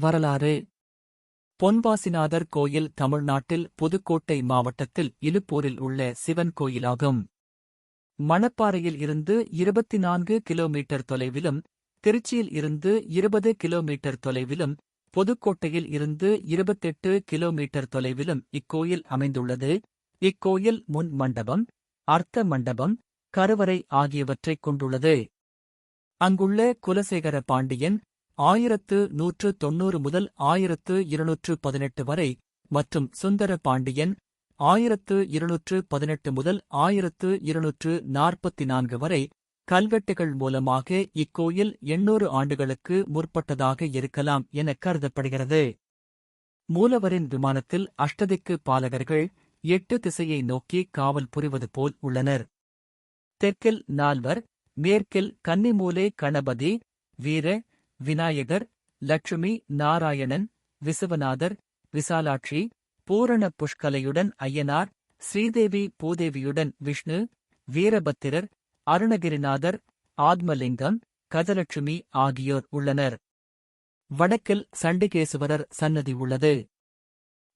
வரலாறு. பொன்வாசிநாதர் கோயில் தமிழ்நாட்டில் புதுக்கோட்டை மாவட்டத்தில் இலுப்பூரில் உள்ள சிவன் கோயிலாகும். மணப்பாறையில் இருந்து இருபத்தி நான்கு கிலோமீட்டர் தொலைவிலும் திருச்சியில் இருந்து இருபது கிலோமீட்டர் தொலைவிலும் புதுக்கோட்டையில் இருந்து இருபத்தெட்டு கிலோமீட்டர் தொலைவிலும் இக்கோயில் அமைந்துள்ளது. இக்கோயில் முன் மண்டபம் அர்த்த மண்டபம் கருவறை ஆகியவற்றைக் கொண்டுள்ளது. அங்குள்ள குலசேகர பாண்டியன் ஆயிரத்து நூற்று தொன்னூறு முதல் ஆயிரத்து இருநூற்று பதினெட்டு வரை மற்றும் சுந்தர பாண்டியன் ஆயிரத்து இருநூற்று பதினெட்டு முதல் ஆயிரத்து இருநூற்று நாற்பத்தி நான்கு வரை கல்வெட்டுகள் மூலமாக இக்கோயில் எண்ணூறு ஆண்டுகளுக்கு முற்பட்டதாக இருக்கலாம் என கருதப்படுகிறது. மூலவரின் விமானத்தில் அஷ்டதிக்கு பாலகர்கள் எட்டு திசையை நோக்கி காவல் புரிவது போல் உள்ளனர். தெற்கில் நால்வர் மேற்கில் கன்னிமூலே கணபதி வீர விநாயகர் லட்சுமி நாராயணன் விசுவநாதர் விசாலாட்சி பூரண புஷ்கலையுடன் ஐயனார் ஸ்ரீதேவி பூதேவியுடன் விஷ்ணு வீரபத்திரர் அருணகிரிநாதர் ஆத்மலிங்கம் கஜலட்சுமி ஆகியோர் உள்ளனர். வடக்கில் சண்டிகேசுவரர் சன்னதி உள்ளது.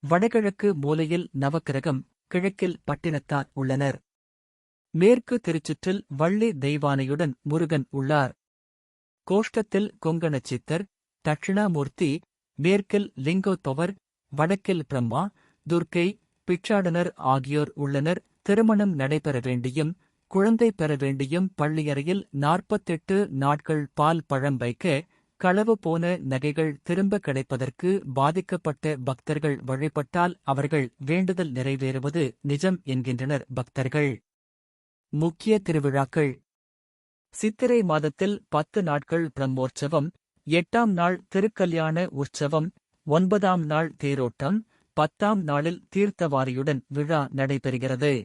வடகிழக்கு மூலையில் நவக்கிரகம் கிழக்கில் பட்டினத்தார் உள்ளனர். மேற்கு திருச்சுற்றில் வள்ளி தெய்வானையுடன் முருகன் உள்ளார். கோஷ்டத்தில் கொங்கண சித்தர் தட்சிணாமூர்த்தி மேற்கில் லிங்கோத்தவர் வடக்கில் பிரம்மா துர்க்கை பிச்சாடனர் ஆகியோர் உள்ளனர். திருமணம் நடைபெற வேண்டியும் குழந்தை பெற வேண்டியும் பள்ளியறையில் நாற்பத்தெட்டு நாட்கள் பால் பழம் வைக்க களவு போன நகைகள் திரும்ப கிடைப்பதற்கு பாதிக்கப்பட்ட பக்தர்கள் வழிபட்டால் அவர்கள் வேண்டுதல் நிறைவேறுவது நிஜம் என்கின்றனர் பக்தர்கள். முக்கிய திருவிழாக்கள். சித்திரை மாதத்தில் பத்து நாட்கள் பிரம்மோற்சவம் எட்டாம் நாள் திருக்கல்யாண உற்சவம் ஒன்பதாம் நாள் தேரோட்டம் பத்தாம் நாளில் தீர்த்தவாரியுடன் விழா நடைபெறுகிறது.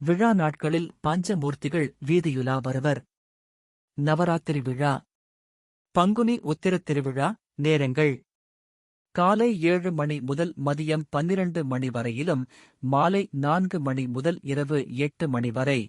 விழா நாட்களில் பஞ்சமூர்த்திகள் வீதியுலா வருவர். நவராத்திரி விழா. பங்குனி உத்திரத் திருவிழா நேரங்கள். காலை ஏழு மணி முதல் மதியம் பன்னிரண்டு மணி வரையிலும் மாலை நான்கு மணி முதல் இரவு எட்டு மணி வரை.